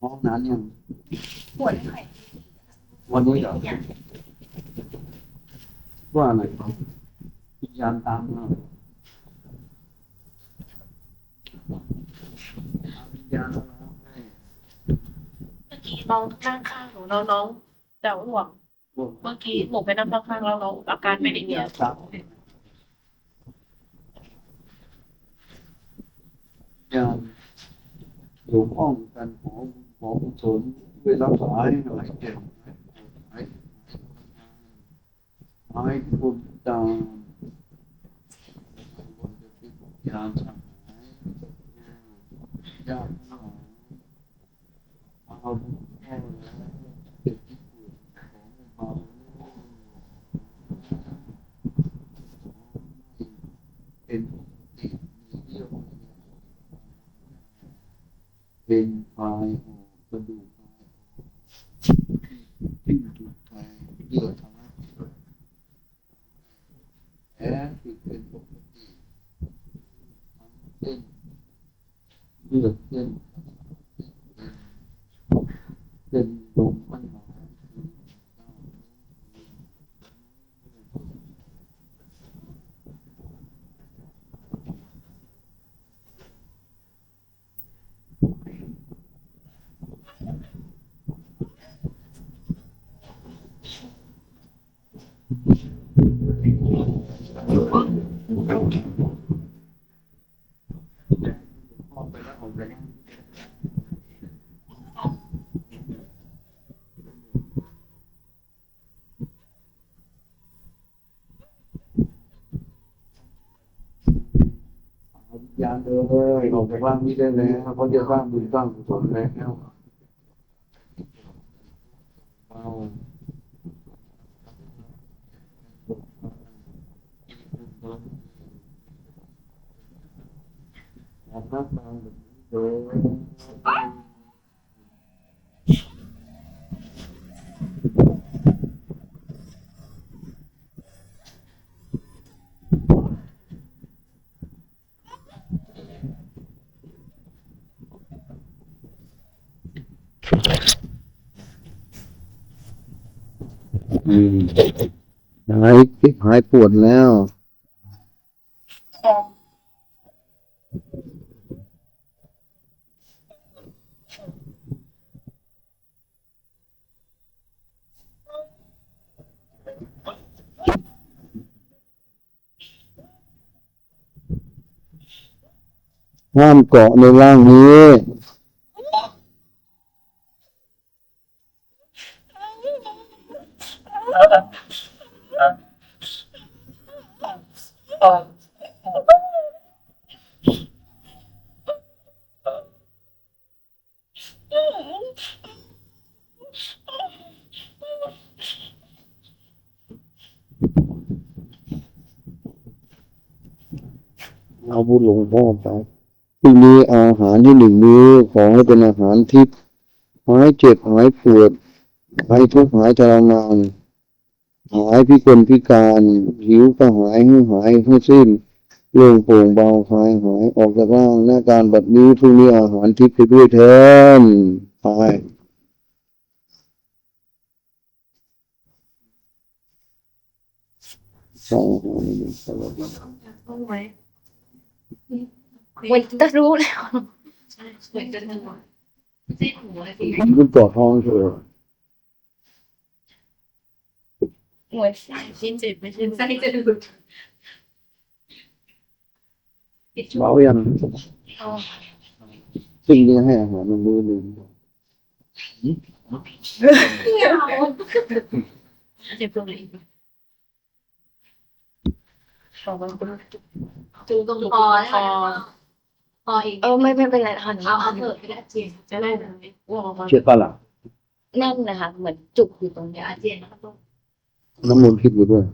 ห้องนั้นยังปวดไข่วันนี้เหรอว่าอะไรวิญญาณตามมาวิญญาณมาให้เมื่อกี้น้องนั่งข้างหนูแล้วน้องจะอ้วกพวกเมื่อกี้หนูไปนั่งข้างๆแล้วน้องอาการเป็นอย่างเงี้ยตามยังอยู่ห้องกันหมอหมอกุศลช่วยรักษาให้หน่อยเจ็บหายหายคุณตามยามสหายยากหน่อยเอาบุญพ่อแล้วเจ็บที่ปวดของเบาเป็นปกติมีเรี่ยวมีแรงเป็นปลายหัวกระดูกปลายที่ถูกแทงเลือดทะลักแผลที่เป็นปกติทั้งเส้น เลือดเส้นเส้นลมมันหายออกไปแล้วออกไปแล้วเอาวิญญาณเดินเลยออกไปบ้างนี้ได้แล้วเพราะจะสร้างบุญสร้างกุศลแล้วเอาออกหน้าตาแบบนี้เดิน อืม หายหายปวดแล้วห้ามเกาะในร่างนี้ เอาบุญหลวงพ่อไปที่นี้อาหารที่หนึ่งมื้อของให้เป็นอาหารทิพย์หายเจ็บหายปวดหายทุกข์หายทรมาน หายพิกลพิการหิวก็หายให้หายให้สิ้นโล่งโปร่งเบาคลายหายออกจากร่างหน้าการแบบนี้พรุ่งนี้อาหารทิพย์ไปด้วยแทนไปใช่อาหารนี่ตลอดต้องไหมวันจะรู้แล้วใช่เหมือนจะหัวเส้นหัวสิคุณปวดท้องเถอะ หวยชิ้นเจ็บไม่ใช่ไส้จะดูดเบายังสิ่งนี้ให้อาหารมันมือหนึ่งเจ็บตรงไหนต่อมาคุณจูตรงคอคอคออีกเออไม่ไม่เป็นไรค่ะเอาเอาเถอะไม่ได้เจ็บจะได้ไหมอ้วกออกมาเช็ดปะล่ะแน่นนะคะ เหมือนจุกอยู่ตรงเดี๋เนี้ยวยอาเจียนแล้วก็ต้อง น้ำมันต์คิดอยู่ด้วย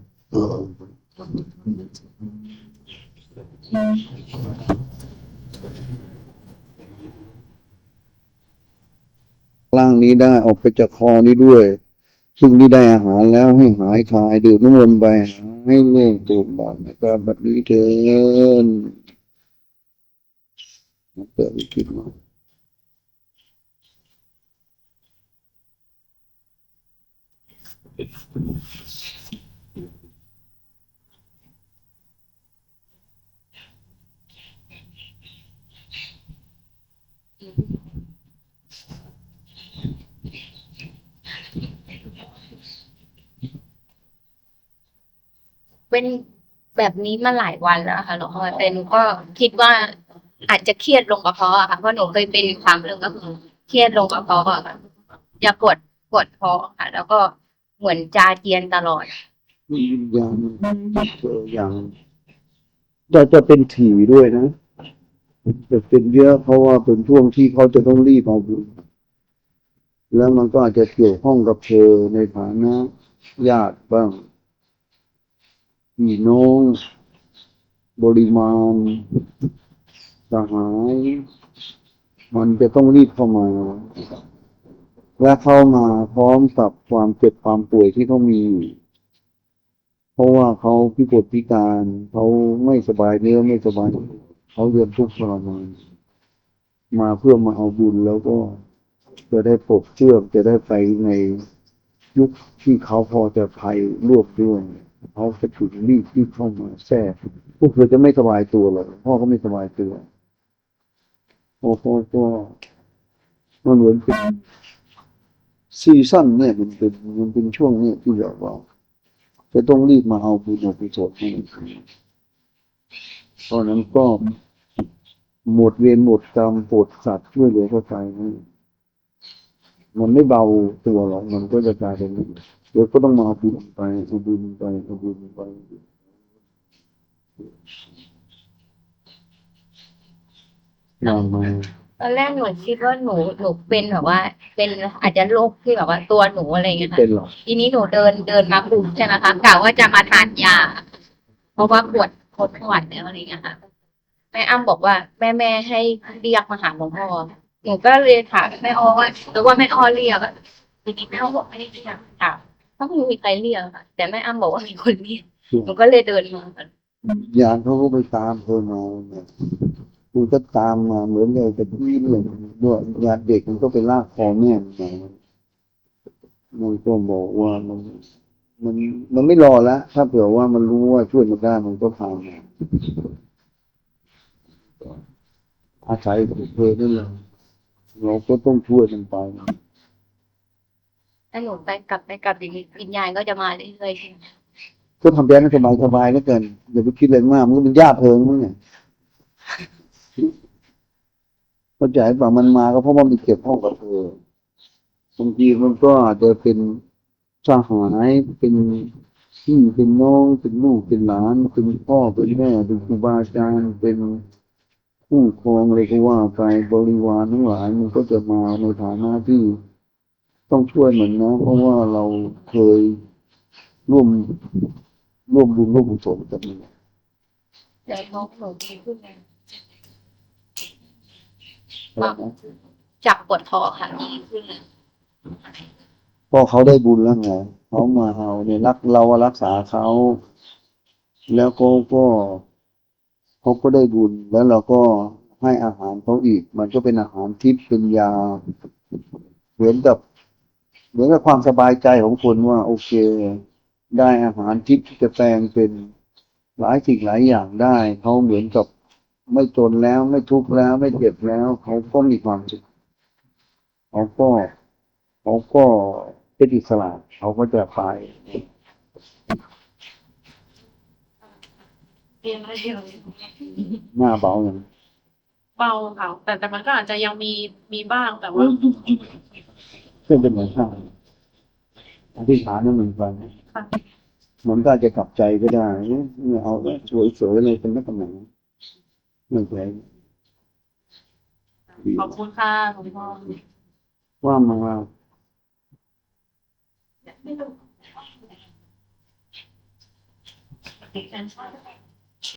ร่างนี้ได้ออกไปจากคอนี้ด้วย ซึ่งนี่ได้อาหารแล้วให้หายคลายดื่มน้ำมันต์ไปให้เล่งตูมบอลนะครับแบบนี้เถินเปิดวิกฤตมา เป็นแบบนี้มาหลายวันแล้วค่ะหลวงพ่อแต่หนูก็คิดว่าอาจจะเครียดลงกระเพาะอะค่ะเพราะหนูเคยเป็นครั้งหนึ่งก็คือเครียดลงกระเพาะอะค่ะจะปวดปวดท้องค่ะ แล้วก็ เหมือนจาเจียนตลอดอย่างเจออย่างจะจะเป็นถี่ด้วยนะจะเป็นเยอะเพราะว่าเป็นช่วงที่เขาจะต้องรีบเอาบุญแล้วมันก็อาจจะเกี่ยวข้องกับเธอในฐานะญาติบ้างพี่น้องบริมาณสหาย มันจะต้องรีบเข้ามา และเข้ามาพร้อมกับความเจ็บความป่วยที่เขามีอยู่เพราะว่าเขาพิกลพิการเขาไม่สบายเนื้อไม่สบายตัวเขาเรียนทุกข์ทรมานมาเพื่อมาเอาบุญแล้วก็จะได้ปลดเชื่อมจะได้ไปในยุคที่เขาพอจะภัยรวบด้วยเขาจะถึงรีบรีบเข้ามาแทรกพวกเธอจะไม่สบายตัวเลยพ่อก็ไม่สบายตัวพ่อพ่อก็มันเหมือนเป็น ซีซั่นเนี่ยมันเป็นมันเป็นช่วงเนี่ยที่แบบว่าจะต้องรีบมาเอาบุญเอากุศลให้เพราะนั้นก็หมดเวรหมดกรรมปวดสัตว์ช่วยเหลือเข้าใจนะมันไม่เบาตัวหรอกมันก็จะกลายเป็นเดี๋ยวก็ต้องมาเอาบุญไปเอาบุญไปเอาบุญไปมามา ตอนแรกหนูคิดว่าหนูหนูเป็นแบบว่า เป็นอาจจะโรคที่แบบว่าตัวหนูอะไรอย่างเงี้ยค่ะเป็นหรอกทีนี้หนูเดินเดินมาปุ๊บใช่ไหมคะกะว่าจะมาทานยา เพราะว่าปวดทนไม่ไหวแล้วอะไรอย่างเงี้ยค่ะแม่อ้ำบอกว่าแม่แม่ให้เรียกมาหาหลวงพ่อหนูก็เลยถามแม่ออว่าหรือว่าแม่ออเรียกอะทีนี้แม่ออบอกไม่ได้เรียกค่ะก็ไม่มีใครเรียกค่ะ แต่แม่อ้ำบอกว่ามีคนเรียกหนูก็เลยเดินมาค่ะยานเขาก็ไปตามเธอมาเนี่ย คุณก็ตามมาเหมือนกับจะวิ่งเลยด้วยงานเด็กมันก็ไปลากคอแม่มันมามันก็บอกว่ามันมันมันไม่รอแล้วถ้าเผื่อว่ามันรู้ว่าช่วยมันได้มันก็พามาอาศัยเธอนั่นแหละเราก็ต้องช่วยมันไปถ้าหนูไปกลับไปกลับอย่างนี้วิญญาณก็จะมาเรื่อยๆก็ทำใจให้สบายสบายๆแล้วกันอย่าไปคิดอะไรมากมันก็เป็นญาติเธอมั้งเนี่ย เข้าใจป่ะมันมาก็เพราะว่ามันเกี่ยวข้องกับเธอบางทีมันก็อาจจะเป็นสหายเป็นพี่เป็นน้องเป็นลูกเป็นหลานเป็นพ่อเป็นแม่เป็นครูบาอาจารย์เป็นคู่ครองอะไรก็ว่าไปบริวารทั้งหลายมันก็จะมาในฐานะที่ต้องช่วยเหมือนนะเพราะว่าเราเคยร่วมร่วมบุญร่วมกุศลกันนี่เดี๋ยวท้องหนูดีขึ้นเลย นะจากปวดท้องค่ะดีขึ้นเลยพอเขาได้บุญแล้วไงเขามาเอาเนี่ยรักเรารักษาเขา แล้วเขาก็เขาก็ได้บุญแล้วเราก็ให้อาหารเขาอีก มันก็เป็นอาหารทิพย์เป็นยาเหมือนกับเหมือนกับความสบายใจของคนว่า โอเค ได้อาหารทิพย์ที่จะแปลงเป็นหลายสิ่งหลายอย่างได้เขาเหมือนกับ ไม่จนแล้วไม่ทุกข์แล้ว ไม่เจ็บแล้ว เขาก็มีความสุขเขาก็เขาก็เป็นอิสระเขาก็จะไปเรียนอะไรอยู่หน้าเบาอย่างเบาค่ะแต่แต่มันก็อาจจะยังมีมีบ้างแต่ว่าเพื่อนเป็นเหมือนข้างอธิษฐานนั่นเหมือนกันค่ะมันก็อาจจะกลับใจก็ได้เนี่ยเอาสวยๆเลยเป็นนักตำแหน่ง ไม่แพ้ขอบคุณค่ะหลวงพ่อว่ามาว่าไม่ต้อง